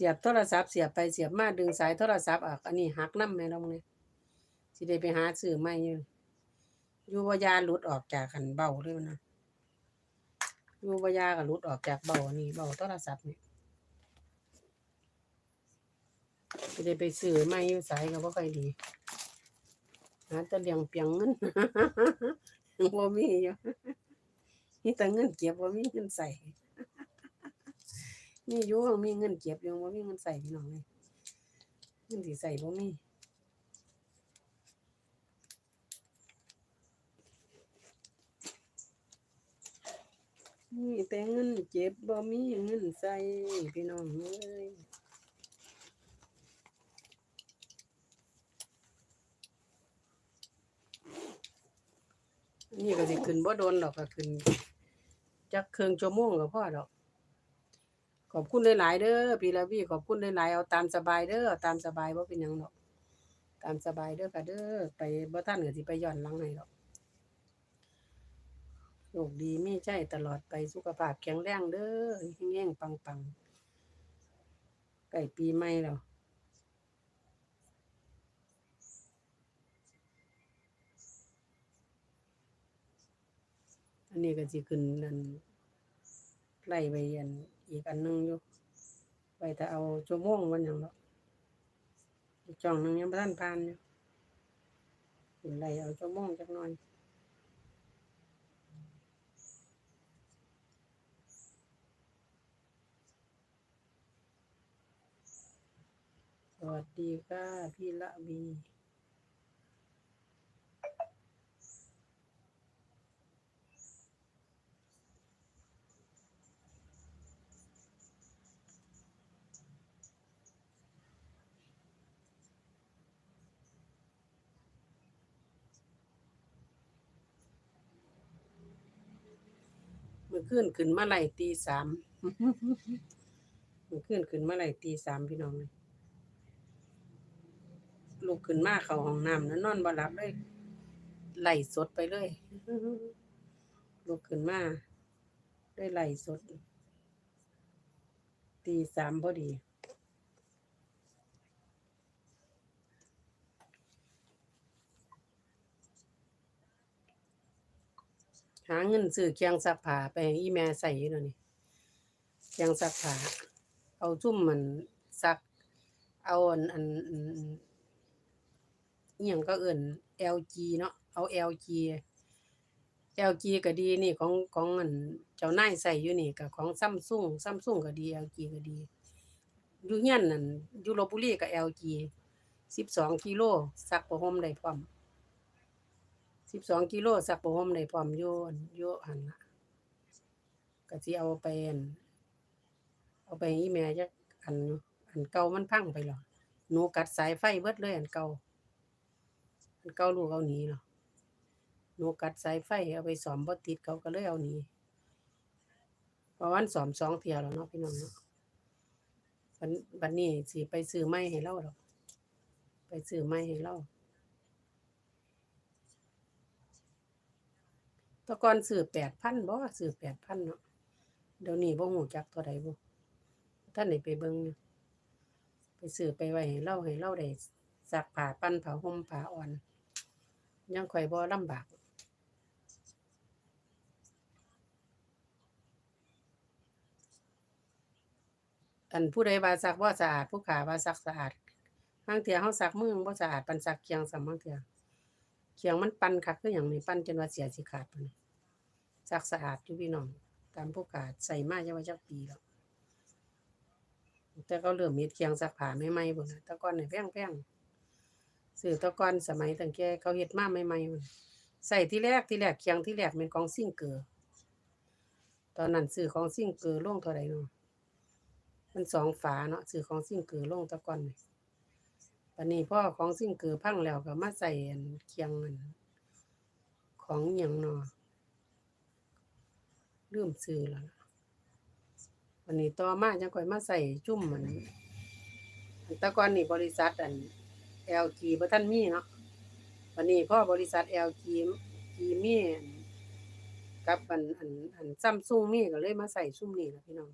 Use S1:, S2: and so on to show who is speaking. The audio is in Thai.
S1: สียบโทรศัพท์เสียบไปเสียบมาดึงสายโทรศัพท์ออกอันนี้หักน้ำแม่น้องนี่สิได้ไปหาซื้อใหม่อยู่อยู่บ่ยาหลุดออกจากคันเบาเลยนะอยู่บ่ยาก็หลุดออกจากเบานี่เบาโทรศัพท์นี่สิได้ไปซื้อใหม่อยู่ไสก็บ่ค่อยดีหาแต่เลี้ยงเปียงเงินบ่มีอยู่มีแต่เงินเก็บบ่มีเงินใส่ มีอยู่มีเงินเก็บอยู่บ่มีเงินใส่พี่น้องเลยเงินสิใส่บ่มีมีแต่เงินเก็บบ่มีเงินใส่พี่น้องเอ้ยนนี่ก็สิขึ้นบ่โดนดอกก็ขึ้นจักครึ่งชั่วโมงก็พอดอก ขอบคุณหลายๆเด้อพี่ลาวีขอบคุณหลายๆเอาตามสบายเด้อเอาตามสบายบ่เป็นหยังดอก ตามสบายเด้อค่ะเด้อไปบ่ทันก็สิไปย้อนหลังให้ดอกโชคดีมีใจตลอดไปสุขภาพแข็งแรงเด้อแห้งๆปังๆใกล้ปีใหม่แล้วอันนี้ก็สิขึ้นนั่นไล่ไปอัน อีกอันหนึงอยู่ ไปแต่เอาชั่วโมงวันหยังดอกอีกจ่องหนึงยังบ่ทันผ่านอยู่ขึ้นไล่เอาชั่วโมงจักหน่อยสวัสดีค่ะพี่ละบี มื่อคืนขึ้นมาไล่ตีสามเมื่อคืนขึ้นมาไล่ตีสามพี่น้องเลยลูกขึ้นมาเขาห้องน้ำแล้วนอนบ่หลับเลยไหลสดไปเลยลูกขึ้นมาได้ไหลสด ตีสามพอดี หาเงินซื้อเคียงซักผ้าไปอีแม่ใส่อยู่เดี๋ยวนี้เคียงซักผ้าเอาจุ่มมันซัก เอาอันอันอันอันอหยังก็เอิ่น LG เนาะเอา LG LG ก็ดีนี่ของของอันเจ้านายใส่อยู่นี่ก็ของ Samsung Samsung ก็ดี LG ก็ดีอยู่เฮียนนั่นอยู่ลพบุรีก็ LG 12กิโลซักผ้าห่มได้พร้อม สิบสองกิโลสักประหมได้พร้อมอยู่อั่นอยู่หันล่ะก็สิเอาไปเอาไปอีแม่จักอันอันเก่ามันพังไปแล้วหนูกัดสายไฟเบิดเลยอันเก่าอันเก่าลูกเอาหนีเนาะหนูกัดสายไฟเอาไปซ่อมบ่ติดเขาก็เลยเอาหนีเพราะวันซ่อมสองเที่ยแล้วเนาะพี่น้องเนาะบัดบัดนี้สิไปซื้อไม้ให้เราดอกไปซื้อไม้ให้เรา ตะกอนซื้อแปดพันบ่ซื้อแปดพันเนาะเดี๋ยวนี้บ่ฮู้จักเท่าใดบ่ท่านได้ไปเบิ่งไปซื้อไปไว้ให้เราให้เราได้ซักผ้าปั้นผ้าห่มผ้าอ่อน ยังค่อยบ่ลำบากอันผู้ใดว่าซักบ่สะอาดผู้ขาว่าซักสะอาดบางเที่ยเฮาซักมือบ่สะอาดปานซักเคียงซำบางเที่ย เคียงมันปั่นคักคือหยังนี่ปั่นจนว่าเสียสิขาดพุ่นนี่ซักสะอาดอยู่พี่น้องตามผู้กาดใส่มาจะว่าจักปีแล้วแต่เขาเริ่มมีเคียงซักผ้าใหม่ๆพุ่นน่ะกอนนี่แพงๆซื้อต่ก่อนสมัยตั้งแต่เขาเฮ็ดมาใหม่ๆพุ่นใส่ที่แรกที่แรกเคียงที่แรกเป็นของซิ่งเกอร์ตอนนั้นซื้อของซิ่งเกอร์ลงเท่าใดเนาะมันสองฝาเนาะซื้อของซิ่งเกอร์ลงต่ก่อนนี่บั ดนี้พอของซิ่งเกอพังแล้วก็มาใส่เคียงอันของหยังเนาะลืมซื้อแล้ววันนี้ต่อมาจังค่อยมาใส่จุ่มมันอันแต่ก่อนนี่บริษัทอัน LG บ่ทันมีเนาะวันนี้พ่อบริษัท LG กีมีกับอันอันอัน Samsung มีก็เลยมาใส่ซุ่มนี่ละพี่น้อง